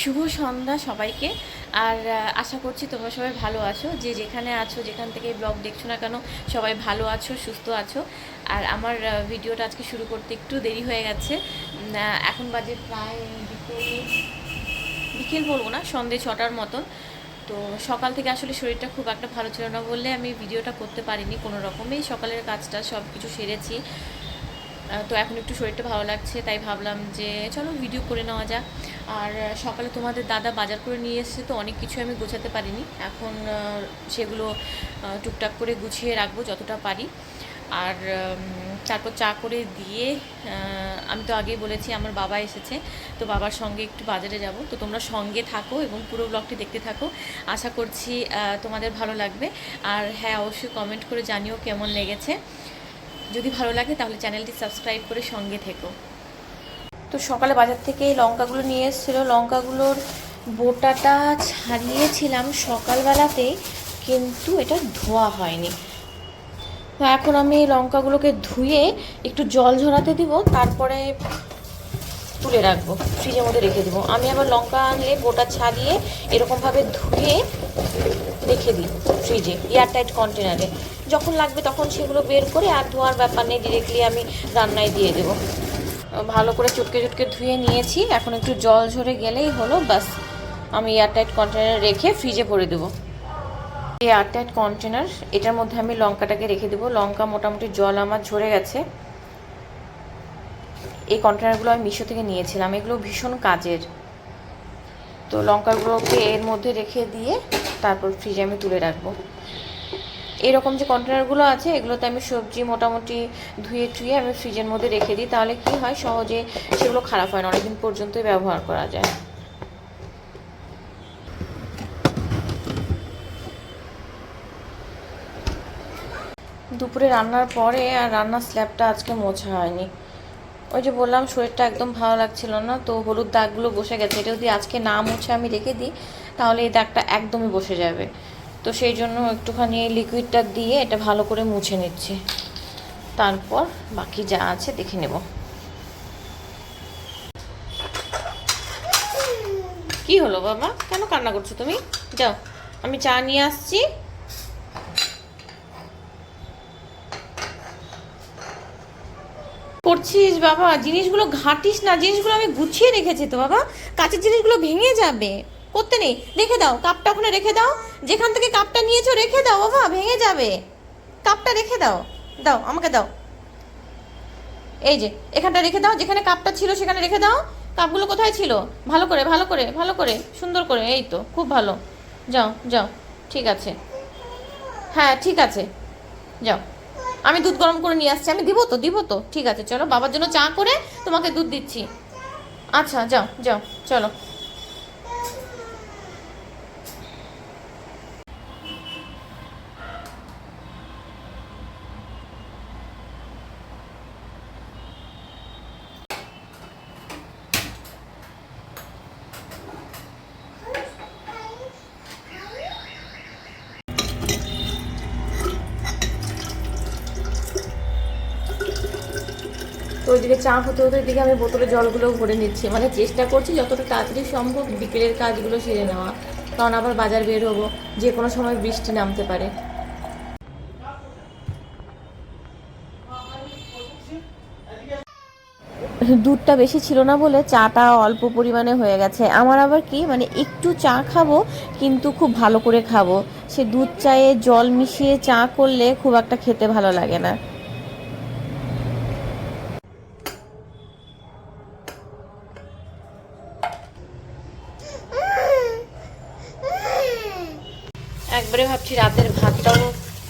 শুভ সন্ধ্যা সবাইকে। আর আশা করছি তোমরা সবাই ভালো আছো। যে যেখানে আছো, যেখান থেকে ব্লগ দেখছ না কেন, সবাই ভালো আছো, সুস্থ আছো। আর আমার ভিডিওটা আজকে শুরু করতে একটু দেরি হয়ে গেছে। এখন বাজে প্রায় বিকেল বিকেল বলব না, সন্ধে ছটার মতন। তো সকাল থেকে আসলে শরীরটা খুব একটা ভালো ছিল না বললে আমি ভিডিওটা করতে পারিনি কোনো রকমেই। সকালের কাজটা সব কিছু সেরেছি তো এখন একটু শরীরটা ভালো লাগছে, তাই ভাবলাম যে চলো ভিডিও করে নেওয়া যাক। আর সকালে তোমাদের দাদা বাজার করে নিয়ে এসেছে তো অনেক কিছু আমি গোছাতে পারিনি। এখন সেগুলো টুকটাক করে গুছিয়ে রাখব যতটা পারি। আর তারপর চা করে দিয়ে আমি তো আগেই বলেছি আমার বাবা এসেছে, তো বাবার সঙ্গে একটু বাজারে যাব। তো তোমরা সঙ্গে থাকো এবং পুরো ব্লগটি দেখতে থাকো। আশা করছি তোমাদের ভালো লাগবে। আর হ্যাঁ অবশ্যই কমেন্ট করে জানিও কেমন লেগেছে। যদি ভালো লাগে তাহলে চ্যানেলটি সাবস্ক্রাইব করে সঙ্গে থেকো। তো সকালে বাজার থেকে এই লঙ্কাগুলো নিয়ে এসেছিল। লঙ্কাগুলোর বোটাটা ছাড়িয়েছিলাম সকালবেলাতেই কিন্তু এটা ধোয়া হয়নি। তো এখন আমি এই লঙ্কাগুলোকে ধুয়ে একটু জল ঝরাতে দিব, তারপরে তুলে রাখব, ফ্রিজের মধ্যে রেখে দেবো। আমি আবার লঙ্কা আনলে বোটা ছাড়িয়ে এরকমভাবে ধুয়ে রেখে দিই ফ্রিজে, এয়ারটাইট কন্টেনারে। যখন লাগবে তখন সেগুলো বের করে আর ধোয়ার ব্যাপার নেই ডিরেক্টলি আমি রান্নায় দিয়ে দেবো। ভালো করে চুটকে চুটকে ধুয়ে নিয়েছি। এখন একটু জল ঝরে গেলেই হলো বাস আমি এয়ারটাইট কন্টেনারে রেখে ফ্রিজে ভরে দেবো। এই এয়ারটাইট কন্টেনার এটার মধ্যে আমি লঙ্কাটাকে রেখে দেবো। লঙ্কা মোটামুটি জল আমার ঝরে গেছে। এই কন্টেনারগুলো আমি মিশো থেকে নিয়েছিলাম। এগুলো ভীষণ কাজের। তো লঙ্কাগুলোকে এর মধ্যে রেখে দিয়ে তারপর ফ্রিজে আমি তুলে রাখব। এরকম যে কন্টেনারগুলো আছে, এগুলোতে আমি সবজি মোটামুটি ধুয়ে টুয়ে আমি ফ্রিজের মধ্যে রেখে দিই। তাহলে কি হয়, সহজে সেগুলো খারাপ হয় না, অনেকদিন পর্যন্তই ব্যবহার করা যায়। দুপুরে রান্নার পরে আর রান্নার স্ল্যাবটা আজকে মোছা হয়নি। ওই যে বললাম, শরীরটা একদম ভালো লাগছিল না, তো হলুদ দাগগুলো বসে গেছে। এটা যদি আজকে না মুছে আমি রেখে দিই, তাহলে এই দাগটা একদমই বসে যাবে। তো সেই জন্য একটুখানি লিকুইডটা দিয়ে এটা ভালো করে মুছে নিচ্ছি। তারপর বাকি যা আছে দেখে নেব। কি হলো বাবা? কেন কান্না করছ তুমি? যাও, আমি চা নিয়ে আসছি। করছিস বাবা? জিনিসগুলো ঘাটিস না, জিনিসগুলো আমি গুছিয়ে রেখেছি তো বাবা। কাঁচের জিনিসগুলো ভেঙে যাবে। করতে নেই। রেখে দাও, কাপটা ওখানে রেখে দাও। যেখান থেকে কাপটা নিয়েছো রেখে দাও, বাবা, ভেঙে যাবে। কাপটা রেখে দাও দাও, আমাকে দাও। এই যে, এখানটা রেখে দাও, যেখানে কাপটা ছিল সেখানে রেখে দাও। কাপগুলো কোথায় ছিল? ভালো করে ভালো করে ভালো করে, সুন্দর করে, এই তো, খুব ভালো। যাও যাও, ঠিক আছে। হ্যাঁ ঠিক আছে। যাও। আমি দুধ গরম করে নিয়ে আসছি, আমি দিব তো দিব তো। ঠিক আছে, চলো, বাবার জন্য চা করে তোমাকে দুধ দিচ্ছি। আচ্ছা যাও যাও, চলো। ওইদিকে চা হতে হতে দিকে আমি বোতলে জলগুলো ভরে নিচ্ছি। মানে চেষ্টা করছি যতটা তাড়াতাড়ি সম্ভব বিকেলের কাজগুলো সেরে নেওয়া। কারণ আবার বাজার বের হব, যে কোনো সময় বৃষ্টি নামতে পারে। দুধটা বেশি ছিল না বলে চাটা অল্প পরিমাণে হয়ে গেছে। আমার আবার কি মানে একটু চা খাব, কিন্তু খুব ভালো করে খাব। সে দুধ চায়ে জল মিশিয়ে চা করলে খুব একটা খেতে ভালো লাগে না একবারে ভাবছি রাতের ভাতটাও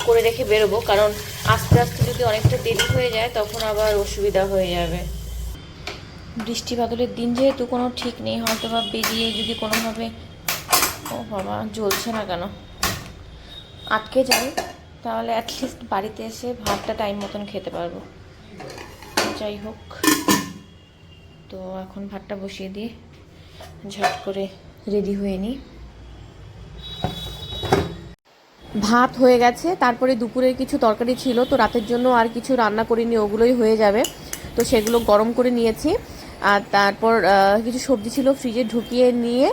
করে রেখে বেরোবো কারণ আস্তে আস্তে যদি অনেকটা দেরি হয়ে যায়, তখন আবার অসুবিধা হয়ে যাবে। বৃষ্টি বাদলের দিন যেহেতু কোনো ঠিক নেই হয়তো বা বেরিয়ে যদি কোনোভাবে ও বাবা, জ্বলছে না কেন? আটকে যাই, তাহলে অ্যাটলিস্ট বাড়িতে এসে ভাতটা টাইম মতন খেতে পারব। যাই হোক, তো এখন ভাতটা বসিয়ে দিয়ে ঝট করে রেডি হয়ে নিই। ভাত হয়ে গেছে, তারপরে দুপুরের কিছু তরকারি ছিল, তো রাতের জন্য আর কিছু রান্না করিনি, ওগুলোই হয়ে যাবে। তো সেগুলো গরম করে নিয়েছি। আর তারপর কিছু সবজি ছিল, ফ্রিজে ঢুকিয়ে নিয়ে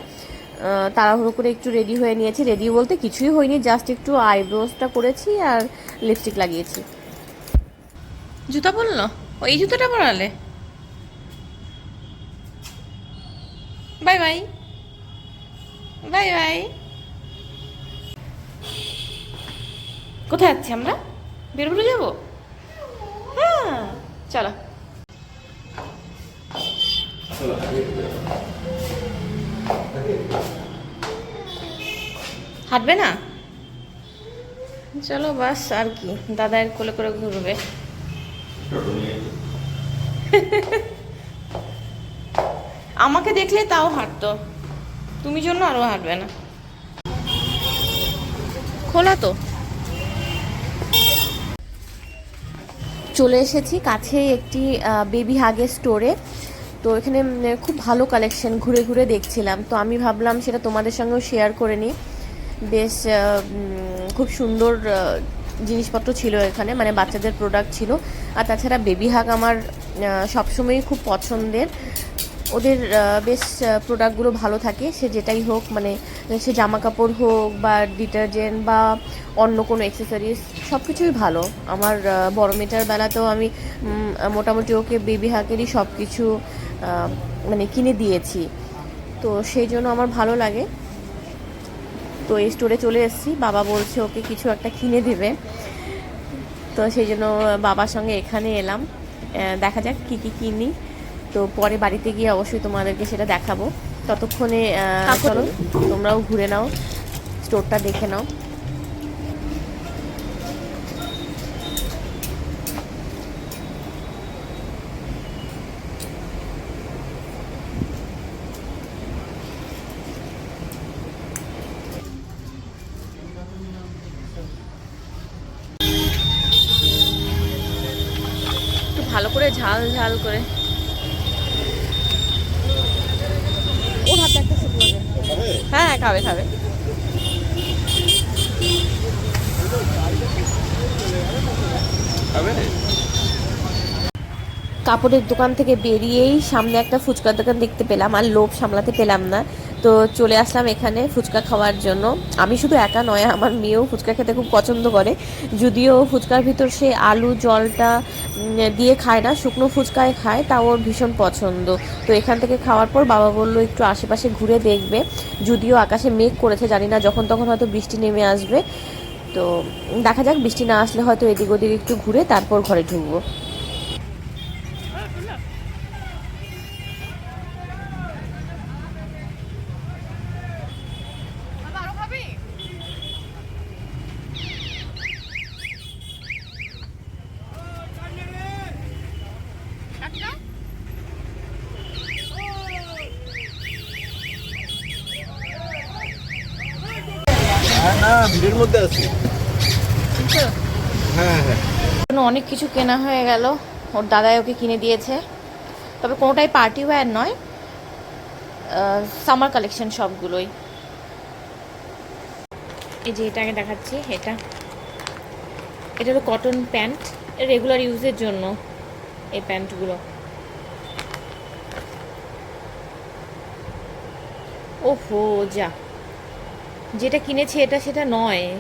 তাড়াহুড়ো করে একটু রেডি হয়ে নিয়েছি। রেডি বলতে কিছুই হয়নি জাস্ট একটু আইব্রোসটা করেছি আর লিপস্টিক লাগিয়েছি। জুতা বলল ওই জুতোটা পরালে? বাই বাই বাই বাই কোথায় যাচ্ছি আমরা? বেরবুড়ে যাব? হ্যাঁ চলো। হাঁটবে না? চলো, বাস, আর কি। দাদার কোলে করে ঘুরবে। আমাকে দেখলে তাও হাঁটতো। তুমি জন্য আরও হাঁটবে না। খোলা তো? চলে এসেছি কাছে একটি বেবি হাগের স্টোরে তো এখানে খুব ভালো কালেকশন ঘুরে ঘুরে দেখছিলাম। তো আমি ভাবলাম সেটা তোমাদের সঙ্গেও শেয়ার করে নিই। বেশ খুব সুন্দর জিনিসপত্র ছিল এখানে মানে বাচ্চাদের প্রোডাক্ট ছিল। আর তাছাড়া বেবি হাগ আমার সবসময়ই খুব পছন্দের। ওদের বেশ প্রোডাক্টগুলো ভালো থাকে। সে যেটাই হোক মানে সে জামা কাপড় হোক বা ডিটারজেন্ট বা অন্য কোনো অ্যাক্সেসরিজ সব কিছুই ভালো। আমার বড় মেয়েটার বেলাতেও আমি মোটামুটি ওকে বেবি হাকেরই সব কিছু মানে কিনে দিয়েছি। তো সেই জন্য আমার ভালো লাগে। তো এই স্টোরে চলে এসেছি। বাবা বলছে ওকে কিছু একটা কিনে দেবে। তো সেই জন্য বাবার সঙ্গে এখানে এলাম। দেখা যাক কি কি কিনি। তো পরে বাড়িতে গিয়ে অবশ্যই তোমাদেরকে সেটা দেখাবো। ততক্ষণে চলো তোমরাও ঘুরে নাও স্টোরটা দেখে নাও। একটু ভালো করে ঝাল ঝাল করে ওর হাতে একটা শুকনো দে। হ্যাঁ খাবে খাবে। কাপড়ের দোকান থেকে বেরিয়েই সামনে একটা ফুচকার দোকান দেখতে পেলাম আর লোভ সামলাতে পেলাম না। তো চলে আসলাম এখানে ফুচকা খাওয়ার জন্য। আমি শুধু একা নয়, আমার মেয়েও ফুচকা খেতে খুব পছন্দ করে। যদিও ফুচকার ভিতর সে আলু, জলটা দিয়ে খায় না, শুকনো ফুচকায় খায় তা ওর ভীষণ পছন্দ। তো এখান থেকে খাওয়ার পর বাবা বলল, একটু আশেপাশে ঘুরে দেখবে। যদিও আকাশে মেঘ করেছে, জানি না, যখন তখন হয়তো বৃষ্টি নেমে আসবে। তো দেখা যাক, বৃষ্টি না আসলে হয়তো এদিক ওদিক একটু ঘুরে তারপর ঘরে ঢুকবো। হ্যাঁ ভিড়ের মধ্যে আছি। হ্যাঁ হ্যাঁ। অনেক কিছু কেনা হয়ে গেল। ওর দাদাই ওকে কিনে দিয়েছে। তবে কোনোটাই পার্টি ওয়্যার নয়। সামার কালেকশন সবগুলোই। এই যে এটা আগে দেখাচ্ছি এটা। এটা হলো কটন প্যান্ট রেগুলার ইউজের জন্য এই প্যান্টগুলো ওহো যা। যেটা কিনেছি এটা সেটা নয়।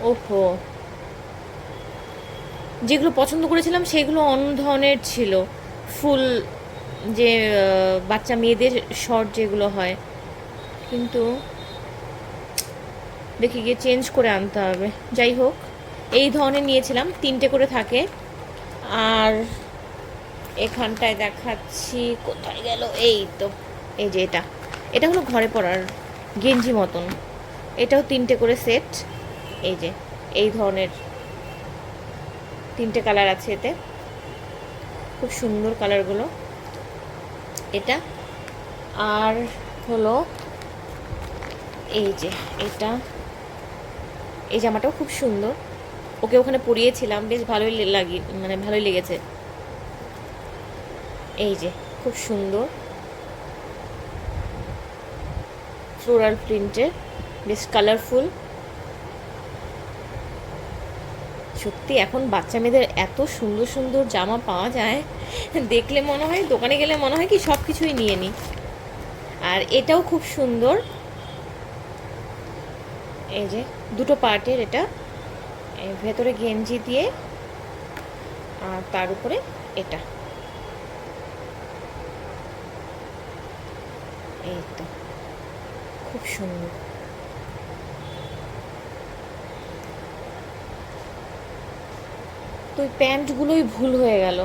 ওহো। যেগুলো পছন্দ করেছিলাম সেগুলো অন্য ধরনের ছিল। ফুল যে বাচ্চা মেয়েদের শর্ট যেগুলো হয়। কিন্তু দেখি গিয়ে চেঞ্জ করে আনতে হবে। যাই হোক, এই ধরনের নিয়েছিলাম, তিনটে করে থাকে। আর এখানটায় দেখাচ্ছি, কোথায় গেল? এই তো, এই যে এটা। এটা হলো ঘরে পড়ার গেঞ্জি মতন। এটাও তিনটে করে সেট। এই যে, এই ধরনের তিনটে কালার আছে এতে। খুব সুন্দর কালারগুলো। এটা। আর হলো এই যে, এটা। এই জামাটাও খুব সুন্দর। ওকে ওখানে পরিয়েছিলাম, বেশ ভালোই লাগি মানে ভালোই লেগেছে। এই যে, খুব সুন্দর। ফ্লোরাল প্রিন্টের বেশ কালারফুল সত্যি, এখন বাচ্চা মেয়েদের এত সুন্দর সুন্দর জামা পাওয়া যায়, দেখলে মনে হয়, দোকানে গেলে মনে হয় কি সব কিছুই নিয়ে নিই। আর এটাও খুব সুন্দর। এই যে, দুটো পার্টের এটা। ভেতরে গেঞ্জি দিয়ে, আর তার উপরে এটা। এই তো। খুব সুন্দর। তো প্যান্টগুলোই ভুল হয়ে গেল।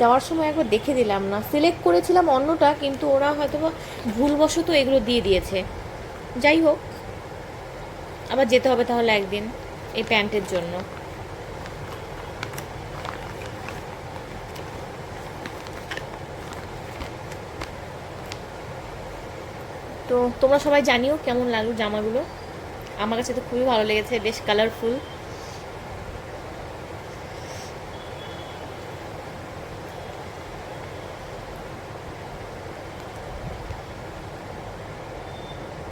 দেওয়ার সময় একবার দেখে দিলাম না। সিলেক্ট করেছিলাম অন্যটা, কিন্তু ওরা হয়তো বা ভুলবশত এগুলো দিয়ে দিয়েছে। যাই হোক, আবার যেতে হবে তাহলে একদিন এই প্যান্টের জন্য। তো তোমরা সবাই জানিও কেমন লাগল জামাগুলো। আমার কাছে তো খুবই ভালো লেগেছে, বেশ কালারফুল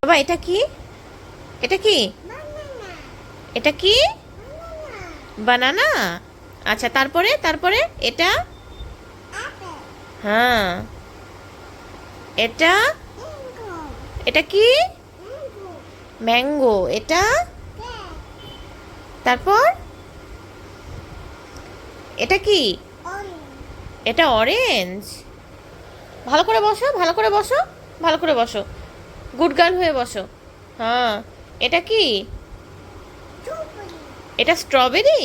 বাবা, এটা কি? এটা কি? এটা কি? বানানা? আচ্ছা তারপরে? তারপরে? এটা? হ্যাঁ। এটা এটা কি? ম্যাঙ্গো এটা? তারপর? এটা কি? এটা অরেঞ্জ ভালো করে বসো ভালো করে বসো ভালো করে বসো। গুড গার্ল হয়ে বসো। হ্যাঁ। এটা কি? এটা স্ট্রবেরি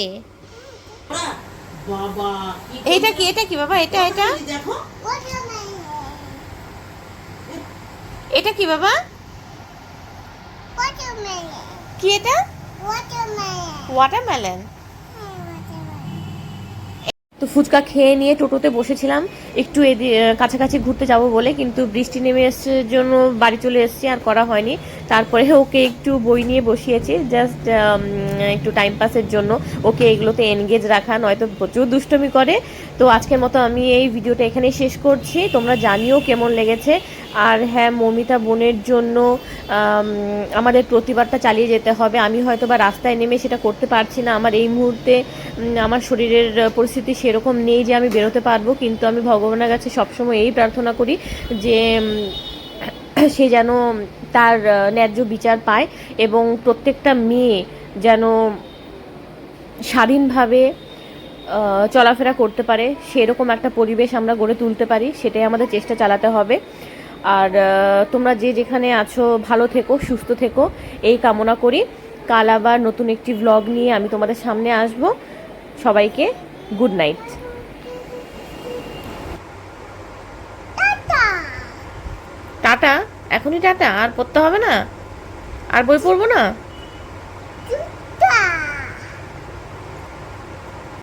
এইটা কি? এটা কি বাবা? এটা এটা? দেখো। এটা কি বাবা? কি এটা? ওয়াটারমেলন তো ফুচকা খেয়ে নিয়ে টোটোতে বসেছিলাম। একটু কাছাকাছি ঘুরতে যাব বলে, কিন্তু বৃষ্টি নেমে এসছে জন্য বাড়ি চলে এসেছি, আর করা হয়নি। তারপরে ওকে একটু বই নিয়ে বসিয়েছি জাস্ট একটু টাইম পাসের জন্য। ওকে এগুলোতে এনগেজ রাখা, নয়তো প্রচুর দুষ্টমি করে। তো আজকের মতো আমি এই ভিডিওটা এখানেই শেষ করছি। তোমরা জানিও কেমন লেগেছে। আর হ্যাঁ মমিতা বোনের জন্য আমাদের প্রতিবাদটা চালিয়ে যেতে হবে। আমি হয়তো বা রাস্তায় নেমে সেটা করতে পারছি না। আমার এই মুহূর্তে আমার শরীরের পরিস্থিতি পরিস্থিতি সেরকম নেই যে আমি বেরোতে পারব, কিন্তু আমি ভগবানের কাছে সবসময় এই প্রার্থনা করি যে সে যেন তার ন্যায্য বিচার পায় এবং প্রত্যেকটা মেয়ে যেন স্বাধীনভাবে চলাফেরা করতে পারে। সেরকম একটা পরিবেশ আমরা গড়ে তুলতে পারি, সেটাই আমাদের চেষ্টা চালাতে হবে। আর তোমরা যে যেখানে আছো, ভালো থেকো, সুস্থ থেকো, এই কামনা করি। কাল আবার নতুন একটি ভ্লগ নিয়ে আমি তোমাদের সামনে আসব। সবাইকে গুড নাইট টাটা এখনই টাটা আর পড়তে হবে না? আর বই পড়ব না?